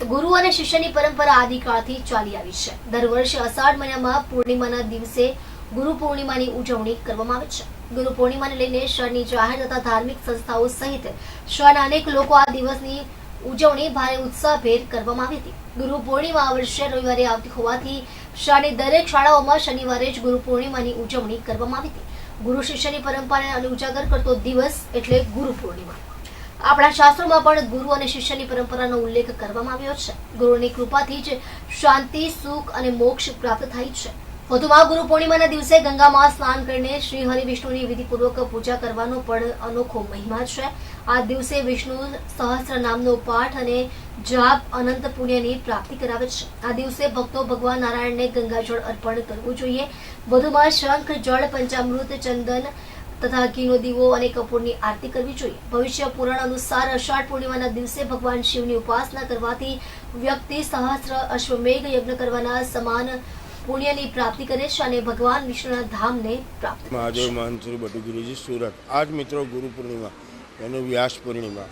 ગુરુ અને શિષ્યની પરંપરા આદિકાળથી ચાલી આવી છે. દર વર્ષે અષાઢ મહિનામાં પૂર્ણિમાના દિવસે ગુરુ પૂર્ણિમાની ઉજવણી કરવામાં આવે છે. ગુરુ પૂર્ણિમાને લઈને શહેરની જાહેર તથા ધાર્મિક સંસ્થાઓ સહિત શહેરના અનેક લોકો આ દિવસની ઉજવણી ભારે ઉત્સાહભેર કરવામાં આવી હતી. ગુરુ પૂર્ણિમા આ વર્ષે રવિવારે આવતી હોવાથી શહેરની દરેક શાળાઓમાં શનિવારે જ ગુરુ પૂર્ણિમાની ઉજવણી કરવામાં આવી હતી. ગુરુ, શિષ્યની પરંપરાને ઉજાગર કરતો દિવસ એટલે ગુરુ પૂર્ણિમા. આપણા શાસ્ત્રોમાં પણ ગુરુ અને શિષ્યની પરંપરાનો ઉલ્લેખ કરવામાં આવ્યો છે. ગુરુની કૃપાથી જ શાંતિ, સુખ અને મોક્ષ પ્રાપ્ત થાય છે. વધુમાં ગુરુ પૂર્ણિમાના દિવસે ગંગામાં સ્નાન કરીને શ્રી હરિ વિષ્ણુની વિધિપૂર્વક પૂજા કરવાનો પણ અનોખો મહિમા છે. આ દિવસે વિષ્ણુ સહસ્ત્ર નામનો પાઠ અને જાપ અનંત પુણ્યની પ્રાપ્તિ કરાવે છે. આ દિવસે ભક્તો ભગવાન નારાયણને ગંગાજળ અર્પણ કરવું જોઈએ. વધુમાં શંખ, જળ, પંચામૃત, ચંદન તથા ઘીનો દીવો અને કપૂરની આરતી કરવી જોઈએ. ભવિષ્ય પુરાણ અનુસાર અષાઢ પૂર્ણિમાના દિવસે ભગવાન શિવની ઉપાસના કરવાથી વ્યક્તિ સહસ્ત્ર અશ્વમેઘ યજ્ઞ કરવાના સમાન પુણ્યની પ્રાપ્તિ કરે છે અને ભગવાન વિષ્ણુના ધામને પ્રાપ્ત મહાદેવ છે. મહંત શ્રી સુરત. આજ મિત્રો ગુરુ પૂર્ણિમા અને વ્યાસ પૂર્ણિમા.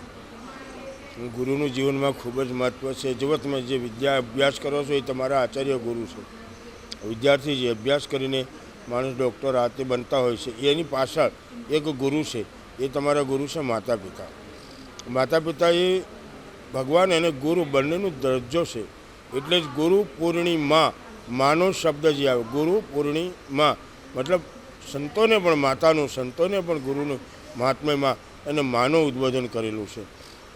ગુરુનું જીવનમાં ખૂબ જ મહત્ત્વ છે. જો તમે જે વિદ્યા અભ્યાસ કરો છો એ તમારા આચાર્ય ગુરુ છે. વિદ્યાર્થી જે અભ્યાસ કરીને માણસ ડૉક્ટર હાથે બનતા હોય છે. એની પાછળ એક ગુરુ છે. એ તમારા ગુરુ છે માતા પિતા માતા પિતા એ ભગવાન અને ગુરુ બંનેનો દરજ્જો છે. એટલે જ ગુરુ પૂર્ણિમા માનો શબ્દ જે આવે. ગુરુ પૂર્ણિમા મતલબ સંતોને પણ માતાનું, સંતોને પણ ગુરુનું મહાત્મ્યમાં અને માનો ઉદ્બોધન કરેલું છે.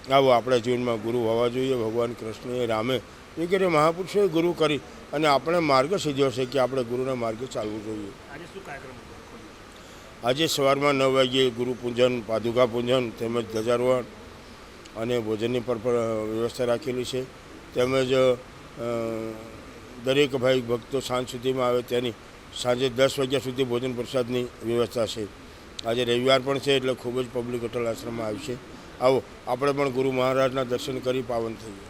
આવો આપણા જીવનમાં ગુરુ હોવા જોઈએ ભગવાન કૃષ્ણએ રામે વગેરે મહાપુરુષોએ ગુરુ કરી અને આપણે માર્ગ સીધ્યો છે કે આપણે ગુરુના માર્ગે ચાલવું જોઈએ? આજે સવારમાં નવ વાગ્યે ગુરુ પૂજન પાદુકા પૂજન તેમજ ધજારોહણ અને ભોજનની પર પણ વ્યવસ્થા રાખેલી છે. તેમજ દરેક ભાઈ ભક્તો સાંજ સુધીમાં આવે તેની સાંજે દસ વાગ્યા સુધી ભોજન પ્રસાદની વ્યવસ્થા છે. આજે રવિવાર પણ છે એટલે ખૂબ જ પબ્લિક અટલ આશ્રમમાં આવશે આવો આપણે પણ ગુરુ મહારાજના દર્શન કરી પાવન થઈએ.